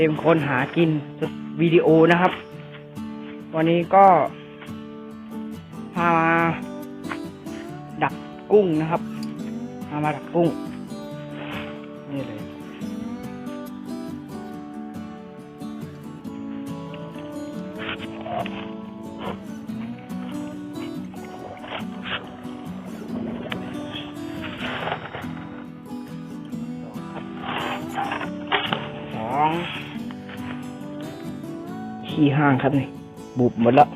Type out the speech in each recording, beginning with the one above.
ต็มคนหากินวิดีโอนะครับ วันนี้ก็ พามาดักกุ้งนะครับพามาดักกุ้ง นี่เลยสอง ขี้ห้างครับนี่ บุบหมดแล้ว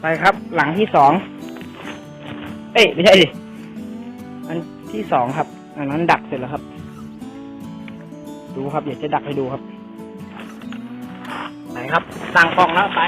ไปครับ หลังที่สอง เอ้ย ไม่ใช่ดิ อันที่สองครับ อันนั้นดักเสร็จแล้วครับ ดูครับ เดี๋ยวจะดักให้ดูครับ ไหนครับ สั่งกล่องแล้วไป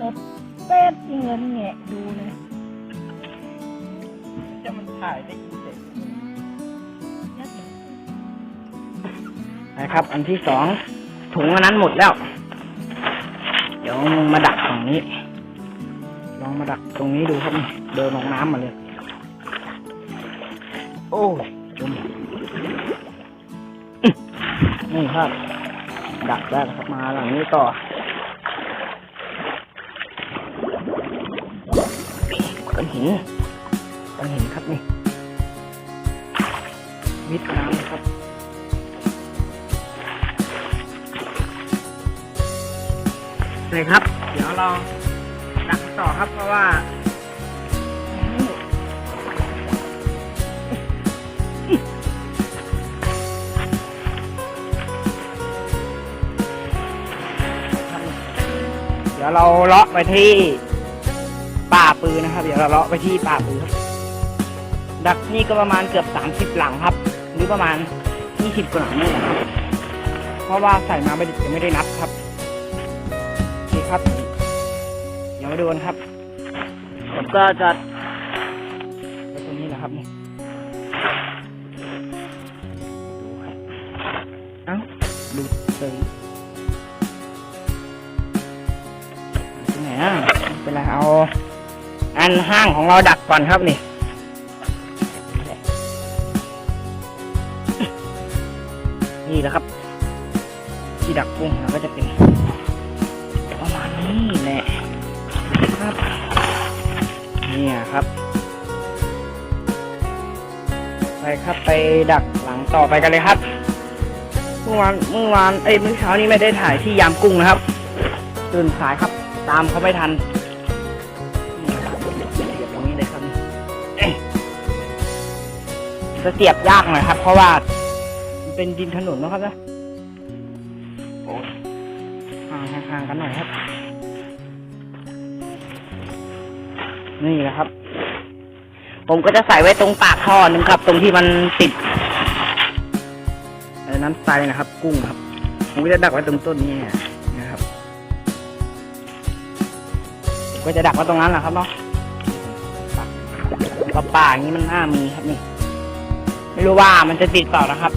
โดดเป็ดที่เงินแงะดูเลยจะมันถ่ายได้ยินเสียงนะครับ อันที่สองถุงอันนั้นหมดแล้ว เดี๋ยวมึงมาดักฝั่งนี้ ลองมาดักตรงนี้ดูครับนี่เดินลงน้ำมาเลย โอ้ยจมอื้อนี่ครับ ดักได้แล้วครับมาหลังนี้ต่อก้ อนหินก้อนหินครับนี่มิดน้ำครับเลยครับ เดี๋ยวเราดักต่อครับเพราะว่าเดี๋ยวเราเลาะไปที่ ปืนนะครับ เดี๋ยวเราเลาะไปที่ป่าปืนดักนี่ก็ประมาณเกือบสามสิบหลังครับ หรือประมาณยี่สิบกว่าหลังนี่แหละครับ เพราะว่าใส่มาไม่ได้ยังไม่ได้นับครับโอเคครับ เดี๋ยวมาดูกันครับ ผมก็จะไว้ตรงนี้แหละครับนี่ดูครับ เอ้าดูเลย นห้างของเราดักก่อนครับนี่นี่แหละครับ ที่ดักกุ้งเราก็จะเป็นประมาณนี้แหละครับเนี่ยครับ ไปครับไปดักหลังต่อไปกันเลยครับเมื่อวานเมื่อวานเอ้ยเมื่อเช้านี้ไม่ได้ถ่ายที่ยามกุ้งนะครับตื่นสายครับ ตามเขาไม่ทัน จะเสียบยากหน่อยครับ เพราะว่ามันเป็นดินถนนนะครับนะโอ้ห่างๆกันหน่อยครับ นี่แหละครับ ผมก็จะใส่ไว้ตรงปากท่อนึงครับ ตรงที่มันติดเอ่อน้ำใสนะครับ กุ้งครับ ผมก็จะดักไว้ตรงต้นนี้นะครับผมก็จะดักไว้ตรงนั้นแหละครับเนาะปลาป่าอย่างนี้มันน่ามีครับนี่ ไม่รู้ว่ามันจะติดเปล่านะครับ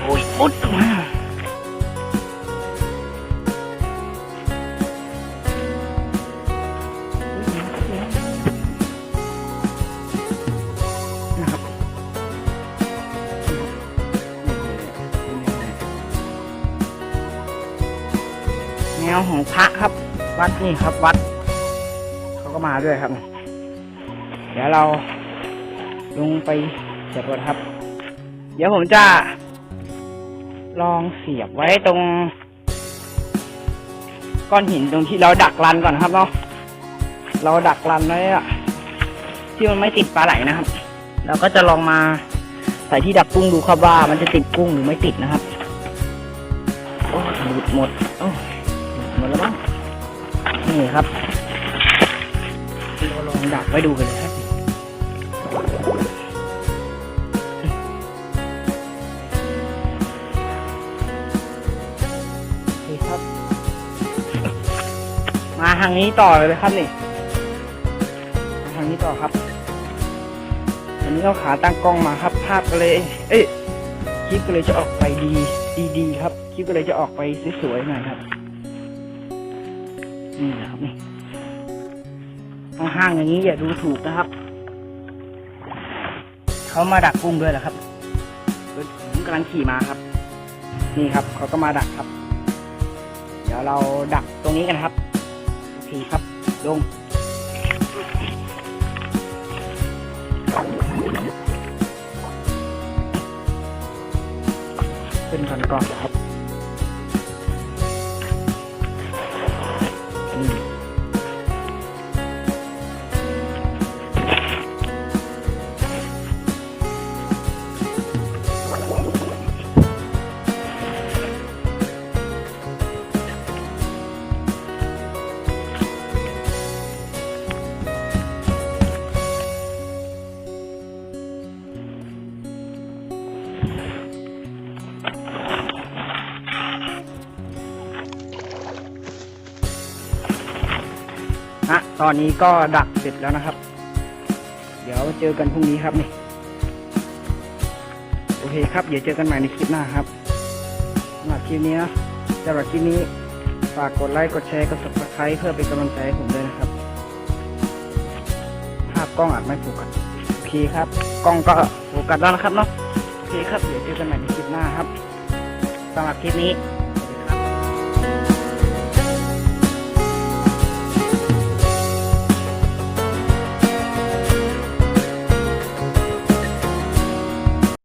โอ้ยอุดมานะครับแนวของพระครับ วัดนี่ครับวัด เขาก็มาด้วยครับ เดี๋ยวเรา ลงไปเสียบรถครับ เดี๋ยวผมจะ ลองเสียบไว้ตรง ก้อนหินตรงที่เราดักรันก่อนครับเนาะเราดักรันไว้อะที่มันไม่ติดปลาไหลนะครับ เราก็จะลองมาใส่ที่ดักกุ้งดูครับว่ามันจะติดกุ้งหรือไม่ติดนะครับโอ้หลุดหมดโอ้ยหลุดหมดแล้วมั้งนี่ครับเราลองดักไว้ดูกันเลยครับ มาทางนี้ต่อเลยครับนี่มาทางนี้ต่อครับอันนี้เราขาตั้งกล้องมาครับ ภาพก็เลย เอ้ยคลิปก็เลยจะออกไปดี ดีๆครับคลิปก็เลยจะออกไปสวยๆหน่อยครับนี่นะครับนี่ห้างอย่างนี้อย่าดูถูกนะครับเขามาดักกุ้งด้วยเหรอครับผมกำลังขี่มาครับ นี่ครับเขาก็มาดักครับ เดี๋ยวเราดักตรงนี้กันครับ โอเครับลงขึ้นกันก่อนครับ ตอนนี้ก็ดักเสร็จแล้วนะครับ เดี๋ยวเจอกันพรุ่งนี้ครับนี่ โอเคครับ เดี๋ยวเจอกันใหม่ในคลิปหน้าครับสำหรับคลิปนี้นะสำหรับคลิปนี้ฝากกดไลค์ กดแชร์ กด subscribe เพื่อเป็นกำลังใจให้ผมด้วยนะครับ ภาพกล้องอาจไม่โฟกัสโอเคครับ กล้องก็โฟกัสแล้วนะครับเนาะ โอเคครับ เดี๋ยวเจอกันใหม่ในคลิปหน้าครับสำหรับคลิปนี้